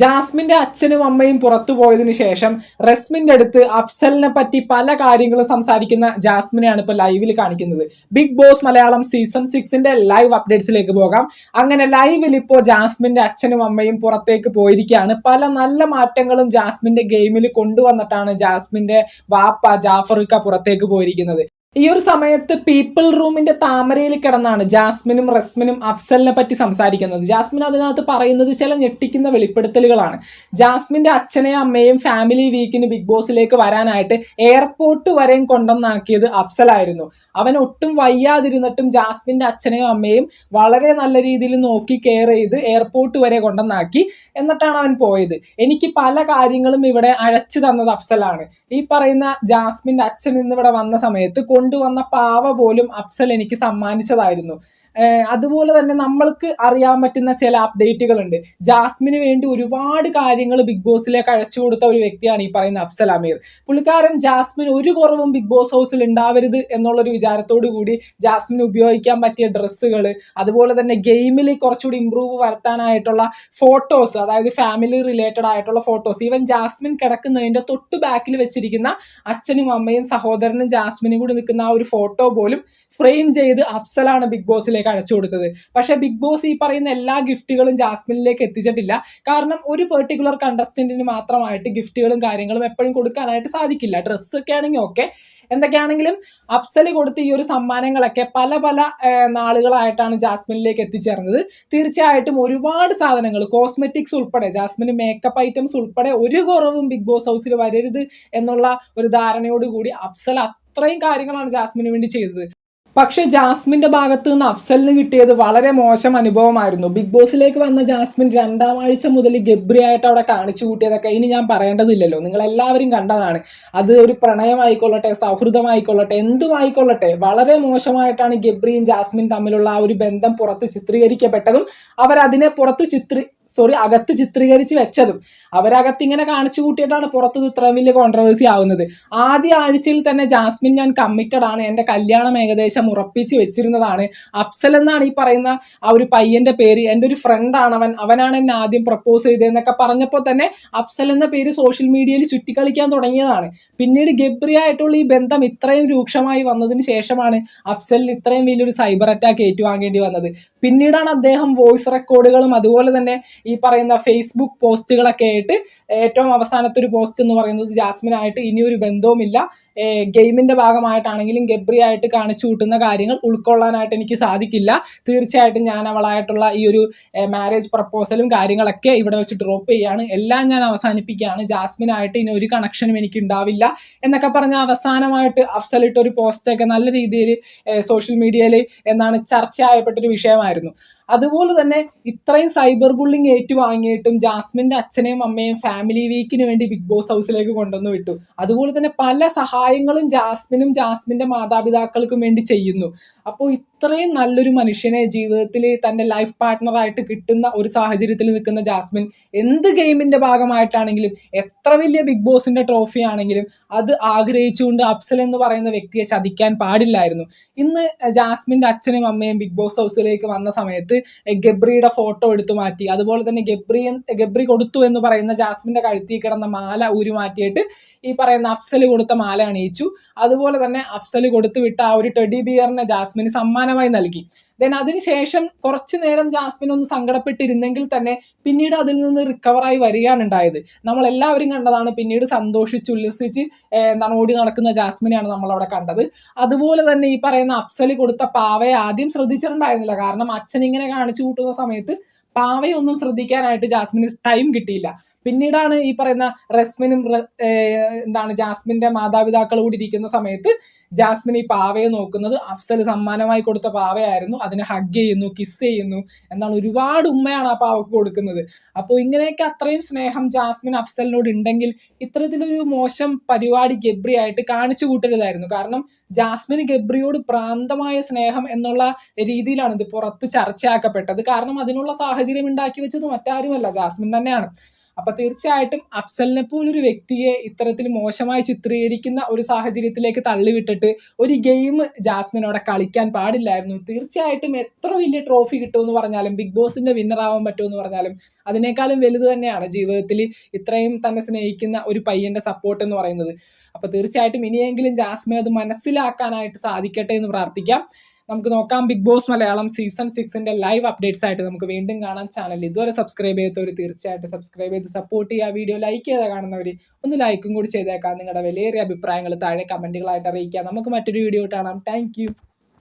ജാസ്മിന്റെ അച്ഛനും അമ്മയും പുറത്തു പോയതിനു ശേഷം റസ്മിന്റെ അടുത്ത് അഫ്സലിനെ പറ്റി പല കാര്യങ്ങളും സംസാരിക്കുന്ന ജാസ്മിനെയാണ് ഇപ്പൊ ലൈവിൽ കാണിക്കുന്നത്. ബിഗ് ബോസ് മലയാളം സീസൺ സിക്സിന്റെ ലൈവ് അപ്ഡേറ്റ്സിലേക്ക് പോകാം. അങ്ങനെ ലൈവിൽ ഇപ്പോൾ ജാസ്മിന്റെ അച്ഛനും അമ്മയും പുറത്തേക്ക് പോയിരിക്കുകയാണ്. പല നല്ല മാറ്റങ്ങളും ജാസ്മിന്റെ ഗെയിമിൽ കൊണ്ടുവന്നിട്ടാണ് ജാസ്മിന്റെ വാപ്പ ജാഫറിക്ക പുറത്തേക്ക് പോയിരിക്കുന്നത്. ഈ ഒരു സമയത്ത് പീപ്പിൾ റൂമിന്റെ താമരയിൽ കിടന്നാണ് ജാസ്മിനും റസ്മിനും അഫ്സലിനെ പറ്റി സംസാരിക്കുന്നത്. ജാസ്മിൻ അതിനകത്ത് പറയുന്നത് ചില ഞെട്ടിക്കുന്ന വെളിപ്പെടുത്തലുകളാണ്. ജാസ്മിന്റെ അച്ഛനെയും അമ്മയും ഫാമിലി വീക്കിന് ബിഗ് ബോസിലേക്ക് വരാനായിട്ട് എയർപോർട്ട് വരെയും കൊണ്ടുവന്നാക്കിയത് അഫ്സലായിരുന്നു. അവൻ ഒട്ടും വയ്യാതിരുന്നിട്ടും ജാസ്മിന്റെ അച്ഛനെയും അമ്മയും വളരെ നല്ല രീതിയിൽ നോക്കി കെയർ ചെയ്ത് എയർപോർട്ട് വരെ കൊണ്ടുവന്നാക്കി എന്നിട്ടാണ് അവൻ പോയത്. എനിക്ക് പല കാര്യങ്ങളും ഇവിടെ അഴച്ചു തന്നത് അഫ്സലാണ്. ഈ പറയുന്ന ജാസ്മിന്റെ അച്ഛൻ ഇന്നിവിടെ വന്ന സമയത്ത് കൊണ്ടുവന്ന പാവ പോലും അഫ്സൽ എനിക്ക് സമ്മാനിച്ചതായിരുന്നു. അതുപോലെ തന്നെ നമ്മൾക്ക് അറിയാൻ പറ്റുന്ന ചില അപ്ഡേറ്റുകൾ ഉണ്ട് ജാസ്മിന് വേണ്ടി ഒരുപാട് കാര്യങ്ങൾ ബിഗ് ബോസിലേക്ക് അഴച്ചു കൊടുത്ത ഒരു വ്യക്തിയാണ് ഈ പറയുന്ന അഫ്സൽ അമീർ. പുള്ളിക്കാരൻ ജാസ്മിൻ ഒരു കുറവും ബിഗ് ബോസ് ഹൗസിൽ ഉണ്ടാവരുത് എന്നുള്ളൊരു വിചാരത്തോടു കൂടി ജാസ്മിന് ഉപയോഗിക്കാൻ പറ്റിയ ഡ്രസ്സുകൾ അതുപോലെ തന്നെ ഗെയിമിൽ കുറച്ചുകൂടി ഇമ്പ്രൂവ് വരുത്താനായിട്ടുള്ള ഫോട്ടോസ് അതായത് ഫാമിലി റിലേറ്റഡ് ആയിട്ടുള്ള ഫോട്ടോസ് ഈവൻ ജാസ്മിൻ കിടക്കുന്നതിന്റെ തൊട്ട് ബാക്കിൽ വെച്ചിരിക്കുന്ന അച്ഛനും അമ്മയും സഹോദരനും ജാസ്മിനും കൂടി നിൽക്കുന്ന ആ ഒരു ഫോട്ടോ പോലും ഫ്രെയിം ചെയ്ത് അഫ്സലാണ് ബിഗ് ബോസിലേക്ക് അയച്ചു കൊടുത്തത്. പക്ഷേ ബിഗ് ബോസ് ഈ പറയുന്ന എല്ലാ ഗിഫ്റ്റുകളും ജാസ്മിനിലേക്ക് എത്തിച്ചിട്ടില്ല. കാരണം ഒരു പെർട്ടിക്കുലർ കണ്ടസ്റ്റന്റിന് മാത്രമായിട്ട് ഗിഫ്റ്റുകളും കാര്യങ്ങളും എപ്പോഴും കൊടുക്കാനായിട്ട് സാധിക്കില്ല. ഡ്രസ്സൊക്കെ ആണെങ്കിൽ ഓക്കെ എന്തൊക്കെയാണെങ്കിലും അഫ്സൽ കൊടുത്ത ഈ ഒരു സമ്മാനങ്ങളൊക്കെ പല പല നാളുകളായിട്ടാണ് ജാസ്മിനിലേക്ക് എത്തിച്ചേർന്നത്. തീർച്ചയായിട്ടും ഒരുപാട് സാധനങ്ങൾ കോസ്മെറ്റിക്സ് ഉൾപ്പെടെ ജാസ്മിന് മേക്കപ്പ് ഐറ്റംസ് ഉൾപ്പെടെ ഒരു കുറവും ബിഗ് ബോസ് ഹൗസിൽ വരരുത് എന്നുള്ള ഒരു ധാരണയോടുകൂടി അഫ്സൽ അത്രയും കാര്യങ്ങളാണ് ജാസ്മിന് വേണ്ടി ചെയ്തത്. പക്ഷേ ജാസ്മിന്റെ ഭാഗത്ത് നിന്ന് അഫ്സലിന് കിട്ടിയത് വളരെ മോശം അനുഭവമായിരുന്നു. ബിഗ് ബോസിലേക്ക് വന്ന ജാസ്മിൻ രണ്ടാം ആഴ്ച മുതൽ ഗബ്രിയായിട്ട് അവിടെ കാണിച്ചു കൂട്ടിയതൊക്കെ ഇനി ഞാൻ പറയേണ്ടതില്ലല്ലോ. നിങ്ങൾ എല്ലാവരും കണ്ടതാണ്. അത് ഒരു പ്രണയമായിക്കൊള്ളട്ടെ സൗഹൃദമായിക്കൊള്ളട്ടെ എന്തുമായിക്കൊള്ളട്ടെ വളരെ മോശമായിട്ടാണ് ഗബ്രിയും ജാസ്മിൻ തമ്മിലുള്ള ആ ഒരു ബന്ധം പുറത്ത് ചിത്രീകരിക്കപ്പെട്ടതും അവരതിനെ പുറത്ത് ചിത്രീ സോറി അകത്ത് ചിത്രീകരിച്ച് വെച്ചതും. അവരകത്ത് ഇങ്ങനെ കാണിച്ചു കൂട്ടിയിട്ടാണ് പുറത്തത് ഇത്രയും വലിയ കോൺട്രവേഴ്സി ആവുന്നത്. ആദ്യ ആഴ്ചയിൽ തന്നെ ജാസ്മിൻ ഞാൻ കമ്മിറ്റഡ് ആണ്. എന്റെ കല്യാണം ഏകദേശം ഉറപ്പിച്ച് വെച്ചിരുന്നതാണ്. അഫ്സൽ എന്നാണ് ഈ പറയുന്ന ആ ഒരു പയ്യന്റെ പേര്. എന്റെ ഒരു ഫ്രണ്ടാണ് അവൻ. അവനാണ് എന്നെ ആദ്യം പ്രപ്പോസ് ചെയ്തതെന്നൊക്കെ പറഞ്ഞപ്പോൾ തന്നെ അഫ്സൽ എന്ന പേര് സോഷ്യൽ മീഡിയയിൽ ചുറ്റിക്കളിക്കാൻ തുടങ്ങിയതാണ്. പിന്നീട് ഗബ്രിയായിട്ടുള്ള ഈ ബന്ധം ഇത്രയും രൂക്ഷമായി വന്നതിന് ശേഷമാണ് അഫ്സലിന് ഇത്രയും വലിയൊരു സൈബർ അറ്റാക്ക് ഏറ്റുവാങ്ങേണ്ടി വന്നത്. പിന്നീടാണ് അദ്ദേഹം വോയിസ് റെക്കോർഡുകളും അതുപോലെ തന്നെ ഈ പറയുന്ന ഫേസ്ബുക്ക് പോസ്റ്റുകളൊക്കെ ആയിട്ട് ഏറ്റവും അവസാനത്തെ ഒരു പോസ്റ്റ് എന്ന് പറയുന്നത് ജാസ്മിനായിട്ട് ഇനിയൊരു ബന്ധവുമില്ല. ഗെയിമിന്റെ ഭാഗമായിട്ടാണെങ്കിലും ഗബ്രി ആയിട്ട് കാണിച്ചു കൂട്ടുന്ന കാര്യങ്ങൾ ഉൾക്കൊള്ളാനായിട്ട് എനിക്ക് സാധിക്കില്ല. തീർച്ചയായിട്ടും ഞാൻ അവളായിട്ടുള്ള ഈ ഒരു മാരേജ് പ്രപ്പോസലും കാര്യങ്ങളൊക്കെ ഇവിടെ വെച്ച് ഡ്രോപ്പ് ചെയ്യാണ്. എല്ലാം ഞാൻ അവസാനിപ്പിക്കുകയാണ്. ജാസ്മിനായിട്ട് ഇനി ഒരു കണക്ഷനും എനിക്ക് ഉണ്ടാവില്ല. എന്നൊക്കെ പറഞ്ഞ അവസാനമായിട്ട് അഫ്സലിട്ടൊരു പോസ്റ്റൊക്കെ നല്ല രീതിയിൽ സോഷ്യൽ മീഡിയയിൽ എന്നാണ് ചർച്ചയായപ്പെട്ടൊരു വിഷയമായിരുന്നു. അതുപോലെ തന്നെ ഇത്രയും സൈബർ ബുള്ളിങ് ഏറ്റുവാങ്ങിയിട്ടും ജാസ്മിന്റെ അച്ഛനെയും അമ്മയും ഫാമിലി വീക്കിന് വേണ്ടി ബിഗ് ബോസ് ഹൗസിലേക്ക് കൊണ്ടുവന്നു വിട്ടു. അതുപോലെ തന്നെ പല സഹായങ്ങളും ജാസ്മിനും ജാസ്മിന്റെ മാതാപിതാക്കൾക്കും വേണ്ടി ചെയ്യുന്നു. അപ്പോൾ ഇത്രയും നല്ലൊരു മനുഷ്യനെ ജീവിതത്തിൽ തന്റെ ലൈഫ് പാർട്ട്ണറായിട്ട് കിട്ടുന്ന ഒരു സാഹചര്യത്തിൽ നിൽക്കുന്ന ജാസ്മിൻ എന്ത് ഗെയിമിന്റെ ഭാഗമായിട്ടാണെങ്കിലും എത്ര വലിയ ബിഗ് ബോസിന്റെ ട്രോഫി ആണെങ്കിലും അത് ആഗ്രഹിച്ചുകൊണ്ട് അഫ്സൽ എന്ന് പറയുന്ന വ്യക്തിയെ ചതിക്കാൻ പാടില്ലായിരുന്നു. ഇന്ന് ജാസ്മിന്റെ അച്ഛനും അമ്മയും ബിഗ് ബോസ് ഹൗസിലേക്ക് വന്ന സമയത്ത് ഗബ്രിയുടെ ഫോട്ടോ എടുത്തു മാറ്റി അതുപോലെ തന്നെ ഗബ്രി ഗബ്രി കൊടുത്തു എന്ന് പറയുന്ന ജാസ്മിന്റെ കഴുത്തിൽ കിടന്ന മാല ഊരി മാറ്റിയിട്ട് ഈ പറയുന്ന അഫ്സൽ കൊടുത്ത മാല അണിയിച്ചു. അതുപോലെ തന്നെ അഫ്സൽ കൊടുത്തു വിട്ട ആ ഒരു ടെഡി ബിയറിനെ ജാസ്മിന് സമ്മാനമായി നൽകി. ദെൻ അതിനുശേഷം കുറച്ചു നേരം ജാസ്മിൻ ഒന്ന് സങ്കടപ്പെട്ടിരുന്നെങ്കിൽ തന്നെ പിന്നീട് അതിൽ നിന്ന് റിക്കവറായി വരികയാണ് ഉണ്ടായത്. നമ്മൾ എല്ലാവരും കണ്ടതാണ് പിന്നീട് സന്തോഷിച്ച് ഉല്ലസിച്ച് എന്താണ് ഓടി നടക്കുന്ന ജാസ്മിനെയാണ് നമ്മൾ അവിടെ കണ്ടത്. അതുപോലെ തന്നെ ഈ പറയുന്ന അഫ്സൽ കൊടുത്ത പാവയെ ആദ്യം ശ്രദ്ധിച്ചിട്ടുണ്ടായിരുന്നില്ല. കാരണം അച്ഛൻ ഇങ്ങനെ കാണിച്ചു കൂട്ടുന്ന സമയത്ത് പാവയൊന്നും ശ്രദ്ധിക്കാനായിട്ട് ജാസ്മിന് ടൈം കിട്ടിയില്ല. പിന്നീടാണ് ഈ പറയുന്ന റസ്മിനും എന്താണ് ജാസ്മിന്റെ മാതാപിതാക്കൾ കൂടി ഇരിക്കുന്ന സമയത്ത് ജാസ്മിൻ ഈ പാവയെ നോക്കുന്നത് അഫ്സൽ സമ്മാനമായി കൊടുത്ത പാവയായിരുന്നു. അതിനെ ഹഗ് ചെയ്യുന്നു കിസ് ചെയ്യുന്നു എന്താണ് ഒരുപാട് ഉമ്മയാണ് ആ പാവക്ക് കൊടുക്കുന്നത്. അപ്പോൾ ഇങ്ങനെയൊക്കെ അത്രയും സ്നേഹം ജാസ്മിൻ അഫ്സലിനോട് ഉണ്ടെങ്കിൽ ഇത്തരത്തിലൊരു മോശം പരിപാടി ഗബ്രി ആയിട്ട് കാണിച്ചു കൂട്ടരുതായിരുന്നു. കാരണം ജാസ്മിന് ഗബ്രിയോട് പ്രാന്തമായ സ്നേഹം എന്നുള്ള രീതിയിലാണ് ഇത് പുറത്ത് ചർച്ചയാക്കപ്പെട്ടത്. കാരണം അതിനുള്ള സാഹചര്യം ഉണ്ടാക്കി വെച്ചത് മറ്റാരുമല്ല. ജാസ്മിൻ തന്നെയാണ്. അപ്പൊ തീർച്ചയായിട്ടും അഫ്സലിനെ പോലൊരു വ്യക്തിയെ ഇത്തരത്തിൽ മോശമായി ചിത്രീകരിക്കുന്ന ഒരു സാഹചര്യത്തിലേക്ക് തള്ളിവിട്ടിട്ട് ഒരു ഗെയിം ജാസ്മിൻ കളിക്കാൻ പാടില്ലായിരുന്നു. തീർച്ചയായിട്ടും എത്ര വലിയ ട്രോഫി കിട്ടുമെന്ന് പറഞ്ഞാലും ബിഗ് ബോസിന്റെ വിന്നർ ആവാൻ പറ്റുമെന്ന് പറഞ്ഞാലും അതിനേക്കാളും വലുത് തന്നെയാണ് ജീവിതത്തിൽ ഇത്രയും തന്നെ സ്നേഹിക്കുന്ന ഒരു പയ്യന്റെ സപ്പോർട്ട് എന്ന് പറയുന്നത്. അപ്പൊ തീർച്ചയായിട്ടും ഇനിയെങ്കിലും ജാസ്മിൻ അത് മനസ്സിലാക്കാനായിട്ട് സാധിക്കട്ടെ എന്ന് പ്രാർത്ഥിക്കാം. നമുക്ക് നോക്കാം. ബിഗ് ബോസ് മലയാളം സീസൺ സിക്സിന്റെ ലൈവ് അപ്ഡേറ്റ്സ് ആയിട്ട് നമുക്ക് വീണ്ടും കാണാം ചാനൽ ഇതുവരെ സബ്സ്ക്രൈബ് ചെയ്യാത്തവർ തീർച്ചയായിട്ടും സബ്സ്ക്രൈബ് ചെയ്ത് സപ്പോർട്ട് ചെയ്യുക. വീഡിയോ ലൈക്ക് ചെയ്താൽ കാണുന്നവർ ഒന്ന് ലൈക്കും കൂടി ചെയ്തേക്കാം. നിങ്ങളുടെ വിലയേറിയ അഭിപ്രായങ്ങൾ താഴെ കമന്റുകളായിട്ട് അറിയിക്കുക നമുക്ക് മറ്റൊരു വീഡിയോ കാണാം. താങ്ക്